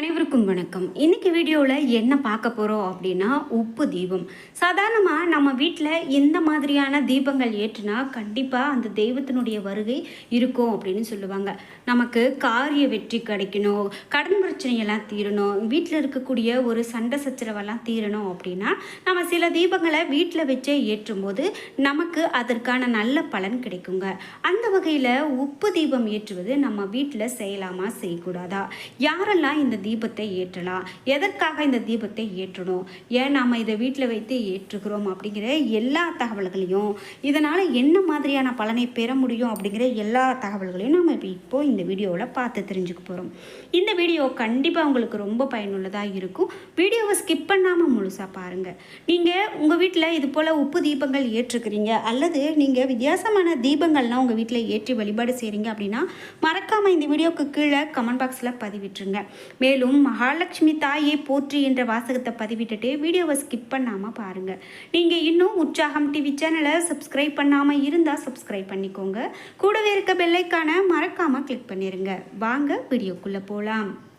அனைவருக்கும் வணக்கம். இன்னைக்கு வீடியோவில் என்ன பார்க்க போகிறோம் அப்படின்னா உப்பு தீபம். சாதாரணமாக நம்ம வீட்டில் எந்த மாதிரியான தீபங்கள் ஏற்றுனா கண்டிப்பாக அந்த தெய்வத்தினுடைய வருகை இருக்கும் அப்படின்னு சொல்லுவாங்க. நமக்கு காரிய வெற்றி கிடைக்கணும் கடன் பிரச்சனையெல்லாம் தீரணும் வீட்டில் இருக்கக்கூடிய ஒரு சண்டை சச்சரவெல்லாம் தீரணும் அப்படின்னா நம்ம சில தீபங்களை வீட்டில் வச்சே ஏற்றும் போது நமக்கு அதற்கான நல்ல பலன் கிடைக்குங்க. அந்த வகையில் உப்பு தீபம் ஏற்றுவது நம்ம வீட்டில் செய்யலாமா செய்யக்கூடாதா? யாரெல்லாம் இந்த தீபத்தை ஏற்றலாம். எதற்காக இந்த தீபத்தை ஏற்றணும்? ஏன் நாம் இதை வீட்டில் வைத்து ஏற்றுகிறோம் அப்படிங்கிற எல்லா தகவல்களையும் இதனால் என்ன மாதிரியான பலனை பெற முடியும் அப்படிங்கிற எல்லா தகவல்களையும் நம்ம இப்போ இப்போது இந்த வீடியோவில் பார்த்து தெரிஞ்சுக்க போகிறோம் இந்த வீடியோ கண்டிப்பாக உங்களுக்கு ரொம்ப பயனுள்ளதாக இருக்கும். வீடியோவை ஸ்கிப் பண்ணாமல் முழுசாக பாருங்கள் நீங்கள் உங்கள் வீட்டில் இது போல் உப்பு தீபங்கள் ஏற்றுக்கிறீங்க அல்லது நீங்கள் வித்தியாசமான தீபங்கள்லாம் உங்கள் வீட்டில் ஏற்றி வழிபாடு செய்கிறீங்க அப்படின்னா மறக்காமல் இந்த வீடியோக்கு கீழே கமெண்ட் பாக்ஸில் பதிவிட்டுருங்க. மேலும் மகாலட்சுமி தாயை போற்றி என்ற வாசகத்தை பதிவிட்டுட்டு வீடியோவை ஸ்கிப் பண்ணாமல் பாருங்கள் நீங்கள் இன்னும் உற்சாகம் டிவி சேனலை சப்ஸ்கிரைப் பண்ணாமல் இருந்தால் சப்ஸ்கிரைப் பண்ணிக்கோங்க. கூடவே இருக்க பெல்லைக்கான மறக்காமல் கிளிக் பண்ணிடுங்க வாங்க வீடியோக்குள்ளே போகலாம்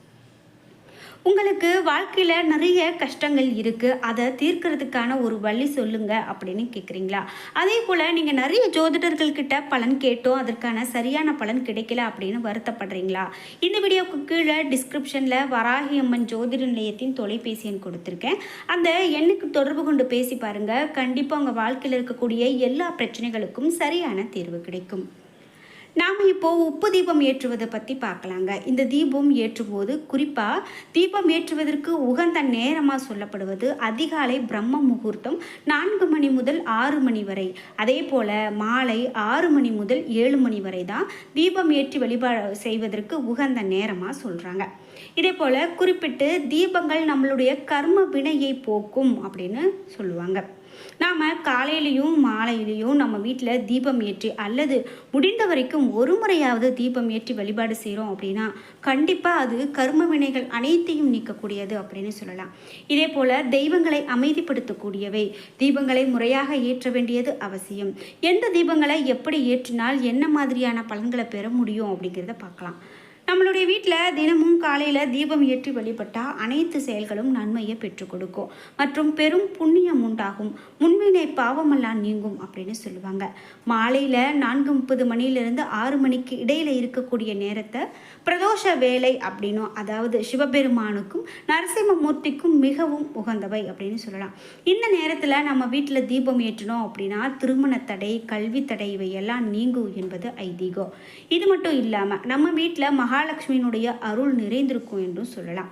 உங்களுக்கு வாழ்க்கையில் நிறைய கஷ்டங்கள் இருக்குது அதை தீர்க்கறதுக்கான ஒரு வழி சொல்லுங்கள் அப்படின்னு கேட்குறீங்களா அதே போல் நீங்கள் நிறைய ஜோதிடர்கள்கிட்ட பலன் கேட்டோம். அதற்கான சரியான பலன் கிடைக்கல அப்படின்னு வருத்தப்படுறீங்களா? இந்த வீடியோவுக்கு கீழே டிஸ்கிரிப்ஷனில் வராகி அம்மன் ஜோதிட நிலையத்தின் தொலைபேசி எண் கொடுத்துருக்கேன். அந்த எண்ணுக்கு தொடர்பு கொண்டு பேசி பாருங்கள் கண்டிப்பாக உங்கள் வாழ்க்கையில் இருக்கக்கூடிய எல்லா பிரச்சனைகளுக்கும் சரியான தீர்வு கிடைக்கும். நாம் இப்போது உப்பு தீபம் ஏற்றுவதை பற்றி பார்க்கலாங்க. இந்த தீபம் ஏற்றும்போது குறிப்பாக தீபம் ஏற்றுவதற்கு உகந்த நேரமாக சொல்லப்படுவது அதிகாலை பிரம்ம முகூர்த்தம் நான்கு மணி முதல் ஆறு மணி வரை. அதே போல் மாலை ஆறு மணி முதல் ஏழு மணி வரை தான் தீபம் ஏற்றி வழிபாடு செய்வதற்கு உகந்த நேரமாக சொல்கிறாங்க இதே போல் குறிப்பிட்டு தீபங்கள் நம்மளுடைய கர்ம வினையை போக்கும் அப்படின்னு சொல்லுவாங்க. நாம் காலையிலையும் மாலையிலையும் நம்ம வீட்டில் தீபம் ஏற்றி அல்லது முடிந்த வரைக்கும் ஒரு முறையாவது தீபம் ஏற்றி வழிபாடு செய்கிறோம் அப்படின்னா கண்டிப்பாக அது கர்ம வினைகள் அனைத்தையும் நீக்கக்கூடியது அப்படின்னு சொல்லலாம். இதே போல் தெய்வங்களை அமைதிப்படுத்தக்கூடியவை தீபங்களை முறையாக ஏற்ற வேண்டியது அவசியம். எந்த தீபங்களை எப்படி ஏற்றினால் என்ன மாதிரியான பலன்களை பெற முடியும் அப்படிங்கிறத பார்க்கலாம். நம்மளுடைய வீட்டில் தினமும் காலையில் தீபம் ஏற்றி வழிபட்டால் அனைத்து செயல்களும் நன்மையை பெற்றுக் கொடுக்கும். மற்றும் பெரும் புண்ணியம் உண்டாகும். முன்வினை பாவமெல்லாம் நீங்கும் அப்படின்னு சொல்லுவாங்க. மாலையில் நான்கு முப்பது மணியிலிருந்து ஆறு மணிக்கு இடையில் இருக்கக்கூடிய நேரத்தை பிரதோஷ வேலை அப்படின்னும் அதாவது சிவபெருமானுக்கும் நரசிம்மமூர்த்திக்கும் மிகவும் உகந்தவை அப்படின்னு சொல்லலாம். இந்த நேரத்தில் நம்ம வீட்டில் தீபம் ஏற்றினோம் அப்படின்னா திருமண தடை கல்வி தடை இவையெல்லாம் நீங்கும் என்பது ஐதீகம். இது மட்டும் இல்லாமல் நம்ம வீட்டில் மகா மகாலட்சுமியினுடைய அருள் நிறைந்திருக்கும் என்றும் சொல்லலாம்.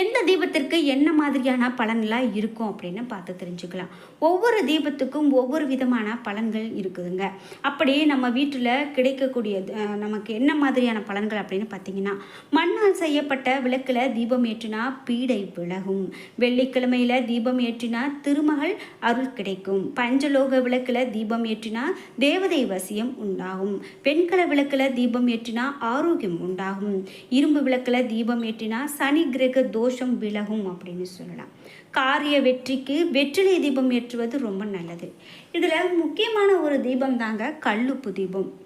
எந்த தீபத்திற்கு என்ன மாதிரியான பலன்லாம் இருக்கும் அப்படின்னு பார்த்து தெரிஞ்சுக்கலாம். ஒவ்வொரு தீபத்துக்கும் ஒவ்வொரு விதமான பலன்கள் இருக்குதுங்க. அப்படி நம்ம வீட்டில் கிடைக்கக்கூடிய நமக்கு என்ன மாதிரியான பலன்கள் அப்படின்னு பார்த்தீங்கன்னா மண்ணால் செய்யப்பட்ட விளக்கில் தீபம் ஏற்றினா பீடை விலகும். வெள்ளிக்கிழமையில் தீபம் ஏற்றினா திருமகள் அருள் கிடைக்கும். பஞ்சலோக விளக்கில் தீபம் ஏற்றினா தேவதை வசியம் உண்டாகும். வெண்கல விளக்கில் தீபம் ஏற்றினா ஆரோக்கியம் உண்டாகும். இரும்பு விளக்கில் தீபம் ஏற்றினா சனி கிரக தோஷம் விலகும் அப்படின்னு சொல்லலாம். காரிய வெற்றிக்கு வெற்றிலை தீபம் ஏற்றுவது ரொம்ப நல்லது. இதில் முக்கியமான ஒரு தீபம் தாங்க கல்லுப்பு தீபம்.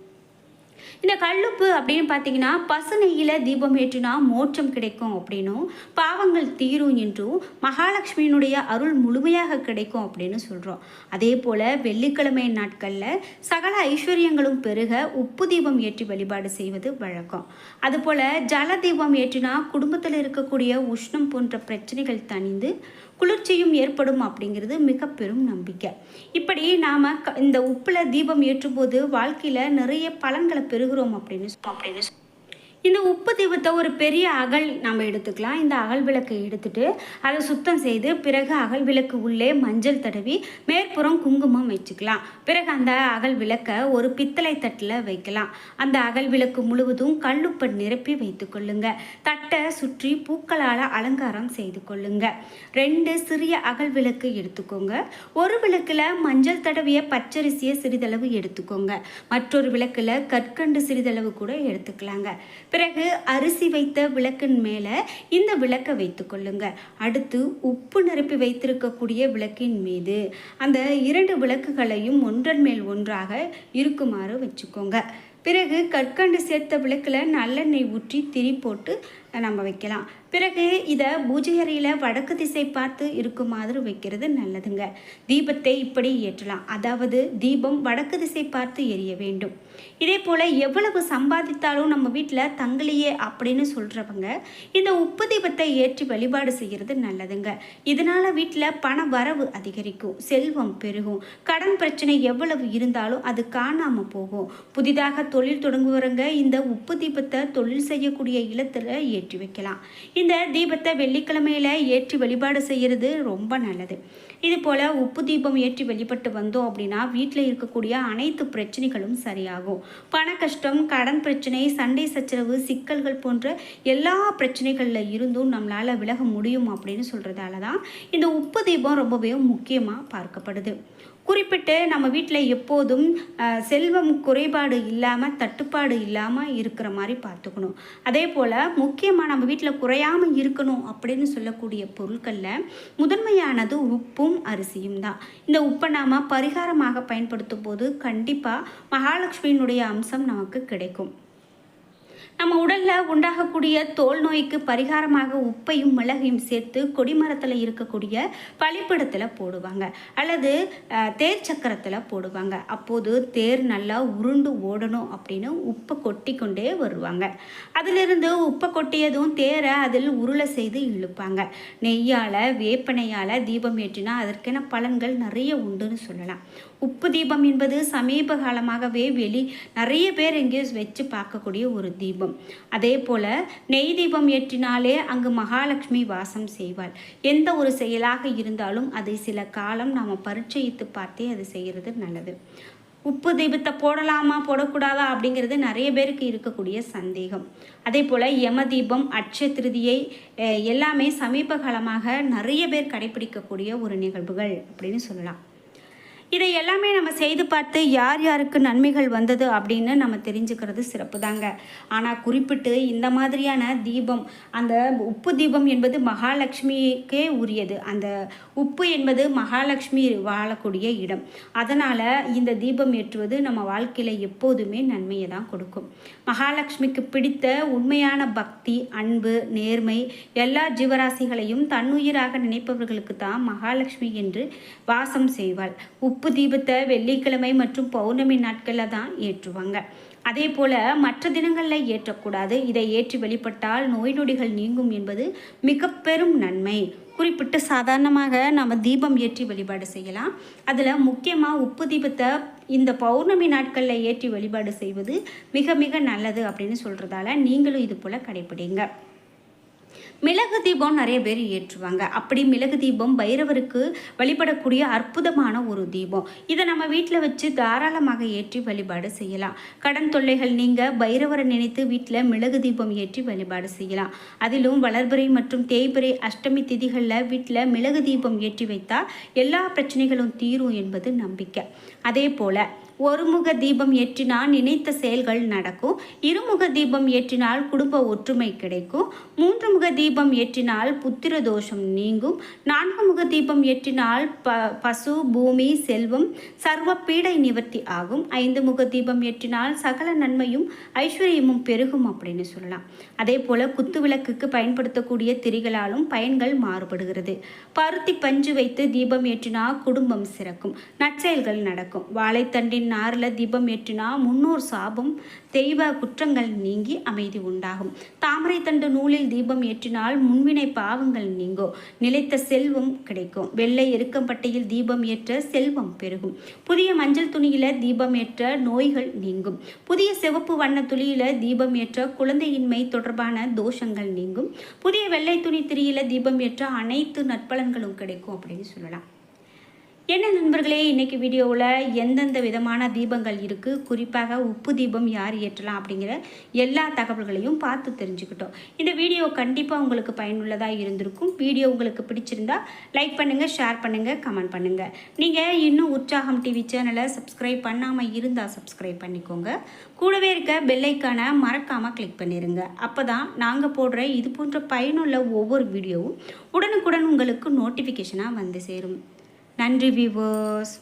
இந்த கல்லுப்பு அப்படின்னு பார்த்தீங்கன்னா பசுநெய்யில் தீபம் ஏற்றினா மோட்சம் கிடைக்கும் அப்படின்னும் பாவங்கள் தீரும் என்றும் மகாலட்சுமியினுடைய அருள் முழுமையாக கிடைக்கும் அப்படின்னு சொல்கிறோம் அதே போல் வெள்ளிக்கிழமை நாட்களில் சகல ஐஸ்வர்யங்களும் பெருக உப்பு தீபம் ஏற்றி வழிபாடு செய்வது வழக்கம். அதுபோல் ஜல தீபம் ஏற்றினா குடும்பத்தில் இருக்கக்கூடிய உஷ்ணம் போன்ற பிரச்சனைகள் தணிந்து குளிர்ச்சியும் ஏற்படும் அப்படிங்கிறது மிக பெரும் நம்பிக்கை. இப்படி நாம் இந்த உப்பில் தீபம் ஏற்றும்போது வாழ்க்கையில் நிறைய பலன்களை பெறுகிறோம் அப்படின்னு அப்படின்னு இந்த உப்பு தீபத்தை ஒரு பெரிய அகல் நம்ம எடுத்துக்கலாம். இந்த அகல் விளக்கை எடுத்துட்டு அதை சுத்தம் செய்து பிறகு அகல் விளக்கு உள்ளே மஞ்சள் தடவி மேற்புறம் குங்குமம் வச்சுக்கலாம். பிறகு அந்த அகல் விளக்கை ஒரு பித்தளை தட்டில் வைக்கலாம். அந்த அகல் விளக்கு முழுவதும் கல்லுப்பை நிரப்பி வைத்துக்கொள்ளுங்க தட்டை சுற்றி பூக்களால் அலங்காரம் செய்து கொள்ளுங்க. ரெண்டு சிறிய அகல் விளக்கு எடுத்துக்கோங்க. ஒரு விளக்கில் மஞ்சள் தடவிய பச்சரிசியை சிறிதளவு எடுத்துக்கோங்க. மற்றொரு விளக்கில் கற்கண்டு சிறிதளவு கூட எடுத்துக்கலாங்க. பிறகு அரிசி வைத்த விளக்கின் மேலே இந்த விளக்கை வைத்துக்கொள்ளுங்க அடுத்து உப்பு நிரப்பி வைத்திருக்கக்கூடிய விளக்கின் மீது. அந்த இரண்டு விளக்குகளையும் ஒன்றன் மேல் ஒன்றாக இருக்குமாறு வச்சுக்கோங்க. பிறகு கற்கண்டு சேர்த்த விளக்கில் நல்லெண்ணெய் ஊற்றி திரி போட்டு நம்ம வைக்கலாம். பிறகு இதை பூஜை அறையில் வடக்கு திசை பார்த்து இருக்கும் மாதிரி வைக்கிறது நல்லதுங்க. தீபத்தை இப்படி ஏற்றலாம். அதாவது தீபம் வடக்கு திசை பார்த்து எரிய வேண்டும். இதே போல் எவ்வளவு சம்பாதித்தாலும் நம்ம வீட்டில் தங்கலையே அப்படின்னு சொல்கிறவங்க இந்த உப்பு தீபத்தை ஏற்றி வழிபாடு செய்கிறது நல்லதுங்க. இதனால் வீட்டில் பண வரவு அதிகரிக்கும். செல்வம் பெருகும். கடன் பிரச்சனை எவ்வளவு இருந்தாலும் அது காணாமல் போகும். புதிதாக தொழில் தொடங்குவவங்க இந்த உப்பு தீபத்தை தொழில் செய்யக்கூடிய இல்லத்தில் ஏற்றி வைக்கலாம் இந்த தீபத்தை வெள்ளிக்கிழமையில் ஏற்றி வழிபாடு செய்கிறது ரொம்ப நல்லது. இது போல் உப்பு தீபம் ஏற்றி வழிபட்டு வந்தோம் அப்படின்னா வீட்டில் இருக்கக்கூடிய அனைத்து பிரச்சனைகளும் சரியாகும். பண கஷ்டம் கடன் பிரச்சனை சண்டை சச்சரவு சிக்கல்கள் போன்ற எல்லா பிரச்சனைகளில் இருந்தும் நம்மளால் விலக முடியும் அப்படின்னு சொல்கிறதால தான் இந்த உப்பு தீபம் ரொம்பவே முக்கியமாக பார்க்கப்படுது. குறிப்பிட்டு நம்ம வீட்டில் எப்போதும் செல்வம் குறைபாடு இல்லாமல் தட்டுப்பாடு இல்லாமல் இருக்கிற மாதிரி பார்த்துக்கணும். அதே போல் முக்கியமாக நம்ம வீட்டில் குறையாமல் இருக்கணும் அப்படின்னு சொல்லக்கூடிய பொருட்களில் முதன்மையானது உப்பும் அரிசியும் தான். இந்த உப்பை நாம் பரிகாரமாக பயன்படுத்தும் போது கண்டிப்பாக மகாலட்சுமியினுடைய அம்சம் நமக்கு கிடைக்கும். நம்ம உடலில் உண்டாகக்கூடிய தோல் நோய்க்கு பரிகாரமாக உப்பையும் மிளகையும் சேர்த்து கொடிமரத்தில் இருக்கக்கூடிய பழிப்பிடத்தில் போடுவாங்க. அல்லது தேர் சக்கரத்தில் போடுவாங்க. அப்போது தேர் நல்லா உருண்டு ஓடணும் அப்படின்னு உப்பை கொட்டி கொண்டே வருவாங்க. அதிலிருந்து உப்பை கொட்டியதும் தேரை அதில் உருளை செய்து இழுப்பாங்க. நெய்யால் வேப்பனையால் தீபம் ஏற்றினா அதற்கென பலன்கள் நிறைய உண்டுன்னு சொல்லலாம். உப்பு தீபம் என்பது சமீப காலமாகவே வெளி நிறைய பேர் எங்கேயும் வச்சு பார்க்கக்கூடிய ஒரு தீபம். அதே போல் நெய் தீபம் ஏற்றினாலே அங்கு மகாலட்சுமி வாசம் செய்வாள். எந்த ஒரு செயலாக இருந்தாலும் அதை சில காலம் நாம் பரிச்சயித்து பார்த்தே அது செய்கிறது நல்லது. உப்பு தீபத்தை போடலாமா போடக்கூடாதா அப்படிங்கிறது நிறைய பேருக்கு இருக்கக்கூடிய சந்தேகம். அதே போல் யம தீபம் அட்சய திருதியை எல்லாமே சமீப காலமாக நிறைய பேர் கடைபிடிக்கக்கூடிய ஒரு நிகழ்வுகள் அப்படின்னு சொல்லலாம். இதை எல்லாமே நம்ம செய்து பார்த்து யார் யாருக்கு நன்மைகள் வந்தது அப்படின்னு நம்ம தெரிஞ்சுக்கிறது சிறப்பு தாங்க ஆனால் குறிப்பிட்டு இந்த மாதிரியான தீபம் அந்த உப்பு தீபம் என்பது மகாலட்சுமிக்கே உரியது. அந்த உப்பு என்பது மகாலட்சுமி வாழக்கூடிய இடம். அதனால் இந்த தீபம் ஏற்றுவது நம்ம வாழ்க்கையில் எப்போதுமே நன்மையை தான் கொடுக்கும். மகாலட்சுமிக்கு பிடித்த உண்மையான பக்தி அன்பு நேர்மை எல்லா ஜீவராசிகளையும் தன்னுயிராக நினைப்பவர்களுக்கு தான் மகாலட்சுமி என்று வாசம் செய்வாள். உப்பு உப்பு தீபத்தை வெள்ளிக்கிழமை மற்றும் பௌர்ணமி நாட்களில் தான் ஏற்றுவாங்க. அதே போல் மற்ற தினங்களில் ஏற்றக்கூடாது. இதை ஏற்றி வெளிப்பட்டால் நோய் நொடிகள் நீங்கும் என்பது மிக பெரும் நன்மை. குறிப்பிட்டு சாதாரணமாக நம்ம தீபம் ஏற்றி வழிபாடு செய்யலாம். அதில் முக்கியமாக உப்பு தீபத்தை இந்த பௌர்ணமி நாட்களில் ஏற்றி வழிபாடு செய்வது மிக மிக நல்லது அப்படின்னு சொல்கிறதால நீங்களும் இது போல் கடைப்பிடிங்க மிளகு தீபம் நிறைய பேர் ஏற்றுவாங்க. அப்படி மிளகு தீபம் பைரவருக்கு வழிபடக்கூடிய அற்புதமான ஒரு தீபம். இதை நம்ம வீட்டில் வச்சு தாராளமாக ஏற்றி வழிபாடு செய்யலாம். கடன் தொல்லைகள் நீங்கள் பைரவரை நினைத்து வீட்டில் மிளகு தீபம் ஏற்றி வழிபாடு செய்யலாம். அதிலும் வளர்பிறை மற்றும் தேய்பிறை அஷ்டமி திதிகளில் வீட்டில் மிளகு தீபம் ஏற்றி வைத்தால் எல்லா பிரச்சனைகளும் தீரும் என்பது நம்பிக்கை. அதே போல் ஒருமுக தீபம் ஏற்றினால் நினைத்த செயல்கள் நடக்கும். இருமுக தீபம் ஏற்றினால் குடும்ப ஒற்றுமை கிடைக்கும். மூன்று முக தீபம் ஏற்றினால் புத்திர தோஷம் நீங்கும். நான்கு முக தீபம் ஏற்றினால் ப பசு பூமி செல்வம் சர்வ பீடை நிவர்த்தி ஆகும். ஐந்து முக தீபம் ஏற்றினால் சகல நன்மையும் ஐஸ்வர்யமும் பெருகும் அப்படின்னு சொல்லலாம். அதே போல் குத்து விளக்குக்கு பயன்படுத்தக்கூடிய திரிகளாலும் பயன்கள் மாறுபடுகிறது. பருத்தி பஞ்சு வைத்து தீபம் ஏற்றினால் குடும்பம் சிறக்கும். நற்செயல்கள் நடக்கும். வாழைத்தண்டின் நாரில் தீபம் ஏற்றினா முன்னோர் சாபம் தெய்வ குற்றங்கள் நீங்கி அமைதி உண்டாகும். தாமரை தண்டு நூலில் தீபம் ஏற்றினால் முன்வினை பாவங்கள் நீங்கும் நிலைத்த செல்வம் கிடைக்கும். வெள்ளை எருக்கம்பட்டையில் தீபம் ஏற்ற செல்வம் பெருகும். புதிய மஞ்சள் துணியில தீபம் ஏற்ற நோய்கள் நீங்கும். புதிய சிவப்பு வண்ண துளியில தீபம் ஏற்ற குழந்தையின்மை தொடர்பான தோஷங்கள் நீங்கும். புதிய வெள்ளை துணி திரியில தீபம் ஏற்ற அனைத்து நற்பலன்களும் கிடைக்கும் அப்படின்னு சொல்லலாம். என்ன நண்பர்களே இன்றைக்கி வீடியோவில் எந்தெந்த விதமான தீபங்கள் இருக்குது குறிப்பாக உப்பு தீபம் யார் ஏற்றலாம் அப்படிங்கிற எல்லா தகவல்களையும் பார்த்து தெரிஞ்சுக்கிட்டோம். இந்த வீடியோ கண்டிப்பாக உங்களுக்கு பயனுள்ளதாக இருந்திருக்கும். வீடியோ உங்களுக்கு பிடிச்சிருந்தா லைக் பண்ணுங்கள் ஷேர் பண்ணுங்கள் கமெண்ட் பண்ணுங்கள் நீங்கள் இன்னும் உற்சாகம் டிவி சேனலை சப்ஸ்கிரைப் பண்ணாமல் இருந்தால் சப்ஸ்கிரைப் பண்ணிக்கோங்க. கூடவே இருக்க பெல்லைக்கான மறக்காமல் கிளிக் பண்ணிடுங்க அப்போ தான் நாங்கள் போடுற இது போன்ற பயனுள்ள ஒவ்வொரு வீடியோவும் உடனுக்குடன் உங்களுக்கு நோட்டிஃபிகேஷனாக வந்து சேரும். நன்றி வியூவர்ஸ்